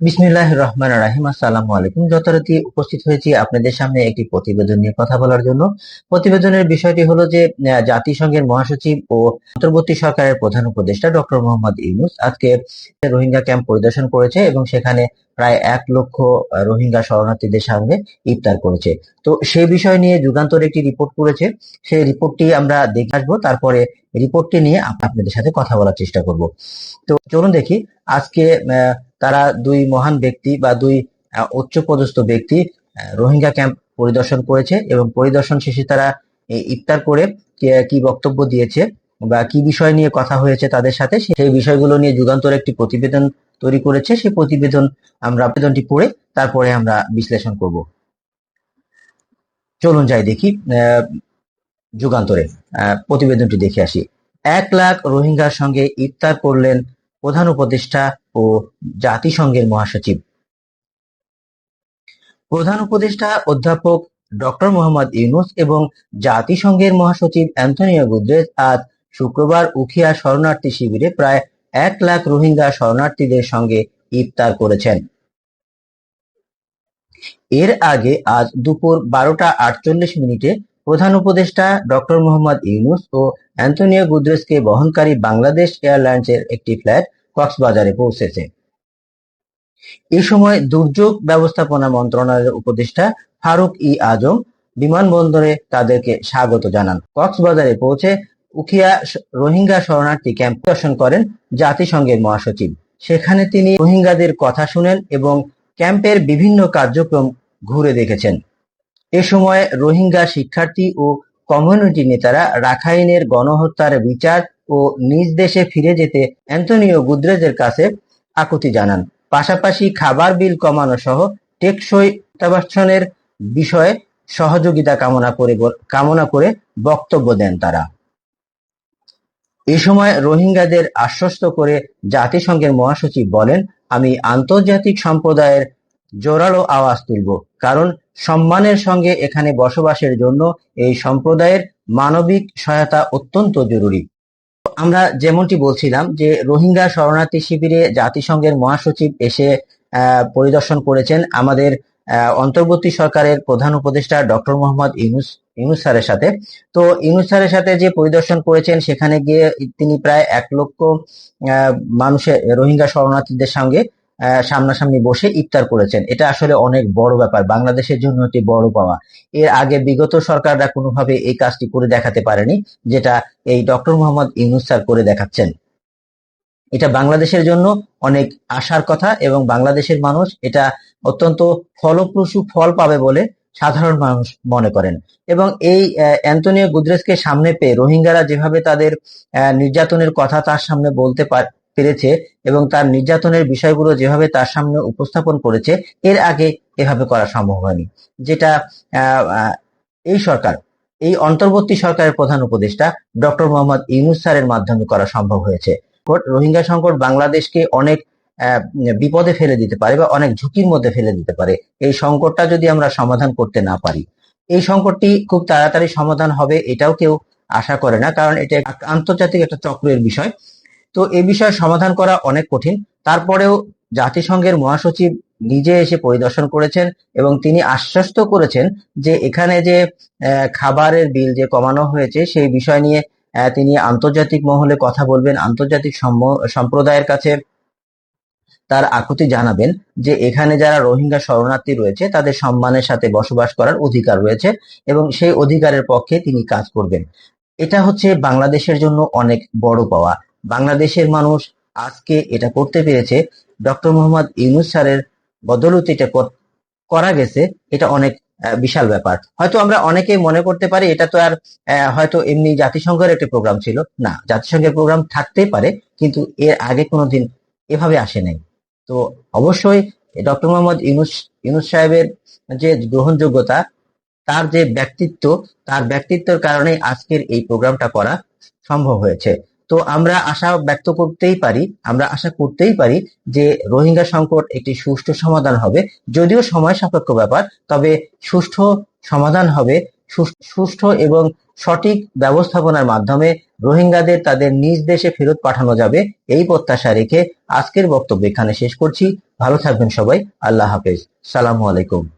বিসমিল্লাহ রহমান রাহিম। আসসালাম আলাইকুম যথারীতি উপস্থিত হয়েছি আপনাদের সামনে একটি প্রতিবেদন নিয়ে কথা বলার জন্য। প্রতিবেদনের বিষয়টি হলো যে জাতিসংঘের মহাসচিব ও অন্তর্বর্তী সরকারের প্রধান উপদেষ্টা ডক্টর মোহাম্মদ ইউনুস আজকে রোহিঙ্গা ক্যাম্প পরিদর্শন করেছে এবং সেখানে প্রায় এক লক্ষ রোহিঙ্গা শরণার্থীদের সামনে ইফতার করেছে। তো সেই বিষয় নিয়ে যুগান্তর একটি রিপোর্ট করেছে। সেই রিপোর্টটি আমরা দেখে আসব। তারপরে রিপোর্টটি নিয়ে আপনাদের সাথে কথা বলার চেষ্টা করব। তো চলুন দেখি আজকে তারা দুই মহান ব্যক্তি বা দুই আহ, উচ্চপদস্থ ব্যক্তি রোহিঙ্গা ক্যাম্প পরিদর্শন করেছে এবং পরিদর্শন শেষে তারা ইফতার করে কি বক্তব্য দিয়েছে বা কি বিষয় নিয়ে কথা হয়েছে তাদের সাথে সেই বিষয়গুলো নিয়ে যুগান্তর একটি প্রতিবেদন তৈরি করেছে, সেই প্রতিবেদন আমরা আবেদনটি পড়ে তারপরে আমরা বিশ্লেষণ করব। চলুন যাই দেখি যুগান্তরে প্রতিবেদনটি দেখে আসি। এক লাখ রোহিঙ্গার সঙ্গে ইফতার করলেন প্রধান উপদেষ্টা ও জাতিসংঘের মহাসচিব। প্রধান উপদেষ্টা, অধ্যাপক ডক্টর মোহাম্মদ ইউনুস এবং জাতিসংঘের মহাসচিব অ্যান্টনিও গুদ্রেজ আজ শুক্রবার উখিয়া শরণার্থী শিবিরে প্রায় এক লাখ রোহিঙ্গা শরণার্থীদের সঙ্গে ইফতার করেছেন। এর আগে আজ দুপুর বারোটা আটচল্লিশ মিনিটে প্রধান উপদেষ্টা ডক্টর মোহাম্মদ ইউনুস ও অ্যান্টনিও গুদ্রেসকে বহনকারী বাংলাদেশ এয়ারলাইন্সের একটি ফ্ল্যাট কক্সবাজারে পৌঁছেছে। এ সময় দুর্যোগ ব্যবস্থাপনা মন্ত্রণালয়ের উপদেষ্টা ফারুক ই আজম বিমানবন্দরে তাদেরকে স্বাগত জানান। কক্সবাজারে পৌঁছে উখিয়া স- রোহিঙ্গা শরণার্থী ক্যাম্প দর্শন করেন জাতিসংঘের মহাসচিব। সেখানে তিনি রোহিঙ্গাদের কথা শুনেন এবং ক্যাম্পের বিভিন্ন কার্যক্রম ঘুরে দেখেছেন। এ সময় রোহিঙ্গা শিক্ষার্থী ও কমিউনিটি নেতারা রাখাইনের গণহত্যার বিচার ও নিজ দেশে ফিরে যেতে অ্যান্টনিও গুদ্রেজের কাছে আকুতি জানান। পাশাপাশি খাবার বিল কমানো সহ টেকসই প্রত্যাবাসনের বিষয়ে সহযোগিতা কামনা করে কামনা করে বক্তব্য দেন তারা। এ সময় রোহিঙ্গাদের আশ্বস্ত করে জাতিসংঘের মহাসচিব বলেন, আমি আন্তর্জাতিক সম্প্রদায়ের জোরালো আওয়াজ তুলব, কারণ সম্মানের সঙ্গে এখানে বসবাসের জন্য এই সম্প্রদায়ের মানবিক সহায়তা অত্যন্ত জরুরি। আমরা যেমনটি বলছিলাম যে রোহিঙ্গা শরণার্থী শিবিরে জাতিসংঘের মহাসচিব এসে পরিদর্শন করেছেন আমাদের অন্তর্বর্তী সরকারের প্রধান উপদেষ্টা ডক্টর মোহাম্মদ ইউনুস। ইউনুস স্যারের সাথে। তো ইউনুস স্যারের সাথে যে পরিদর্শন করেছেন, সেখানে গিয়ে তিনি প্রায় এক লক্ষ মানুষের রোহিঙ্গা শরণার্থীদের সঙ্গে সামনাসামনি বসে ইফতার করেছেন। এটা আসলে অনেক বড় ব্যাপার। বাংলাদেশের জন্য একটি বড় পাওয়া। এর আগে বিগত সরকাররা কোনোভাবে এই কাজটি করে দেখাতে পারেনি, যেটা এই ডক্টর মোহাম্মদ ইউনুস স্যার করে দেখাচ্ছেন। এটা বাংলাদেশের জন্য অনেক আশার কথা এবং বাংলাদেশের মানুষ এটা অত্যন্ত ফলপ্রসূ ফল পাবে বলে সাধারণ মানুষ মনে করেন। এবং এই অ্যান্টনিও গুদ্রেসকে সামনে পেয়ে রোহিঙ্গারা যেভাবে তাদের নির্যাতনের কথা তার সামনে বলতে পার- পেরেছে এবং তার নির্যাতনের বিষয়গুলো যেভাবে তার সামনে উপস্থাপন করেছে, এর আগে এভাবে করা সম্ভব হয়নি। যেটা এই সরকার, এই অন্তর্বর্তী সরকারের প্রধান উপদেষ্টা ডক্টর মোহাম্মদ ইউনুস স্যারের মাধ্যমে করা সম্ভব হয়েছে। রোহিঙ্গা সংকট বাংলাদেশকে অনেক বিপদে ফেলে দিতে পারে বা অনেক ঝুঁকির মধ্যে ফেলে দিতে পারে। এই সংকটটা যদি আমরা সমাধান করতে না পারি, এই সংকটটি খুব তাড়াতাড়ি সমাধান হবে এটাও কেউ আশা করে না, কারণ এটা আন্তর্জাতিক একটা চক্রের বিষয়। তো এই বিষয়ে সমাধান করা অনেক কঠিন। তারপরেও জাতিসংঘের মহাসচিব নিজে এসে পরিদর্শন করেছেন এবং তিনি আশ্বস্ত করেছেন যে এখানে যে খাবারের বিল যে কমানো হয়েছে সেই বিষয় নিয়ে তিনি আন্তর্জাতিক মহলে কথা বলবেন, আন্তর্জাতিক সম্প্রদায়ের কাছে তার আকুতি জানাবেন যে এখানে যারা রোহিঙ্গা শরণার্থী রয়েছে, তাদের সম্মানের সাথে বসবাস করার অধিকার রয়েছে এবং সেই অধিকারের পক্ষে তিনি কাজ করবেন। এটা হচ্ছে বাংলাদেশের জন্য অনেক বড় পাওয়া। বাংলাদেশের মানুষ আজকে এটা করতে পেরেছে। ডক্টর মোহাম্মদ ইউনুস স্যারের বদৌলতে এটা কর- গেছে। এটা অনেক বিশাল ব্যাপার। হয়তো আমরা অনেকেই মনে করতে পারি, এটা তো আর হয়তো এমনি জাতিসংঘের একটা প্রোগ্রাম ছিল। না, জাতিসংঘের প্রোগ্রাম থাকতেই পারে, কিন্তু এর আগে কোনোদিন এভাবে আসে নাই। তো অবশ্যই ডক্টর মোহাম্মদ ইউনুস ইউনুস সাহেবের যে গ্রহণযোগ্যতা, তার যে ব্যক্তিত্ব, তার ব্যক্তিত্বের কারণে আজকের এই প্রোগ্রামটা করা সম্ভব হয়েছে। তো আমরা আশা ব্যক্ত করতেই পারি, আমরা আশা করতেই পারি যে রোহিঙ্গা সংকট একটি সুষ্ঠু সমাধান হবে। যদিও সময় সাপেক্ষ ব্যাপার, তবে সুষ্ঠু সমাধান হবে সুষ্ঠু এবং সঠিক ব্যবস্থাপনার মাধ্যমে রোহিঙ্গাদের তাদের নিজ দেশে ফেরত পাঠানো যাবে, এই প্রত্যাশা রেখে আজকের বক্তব্য এখানে শেষ করছি। ভালো থাকবেন সবাই। আল্লাহ হাফেজ। সালামু আলাইকুম।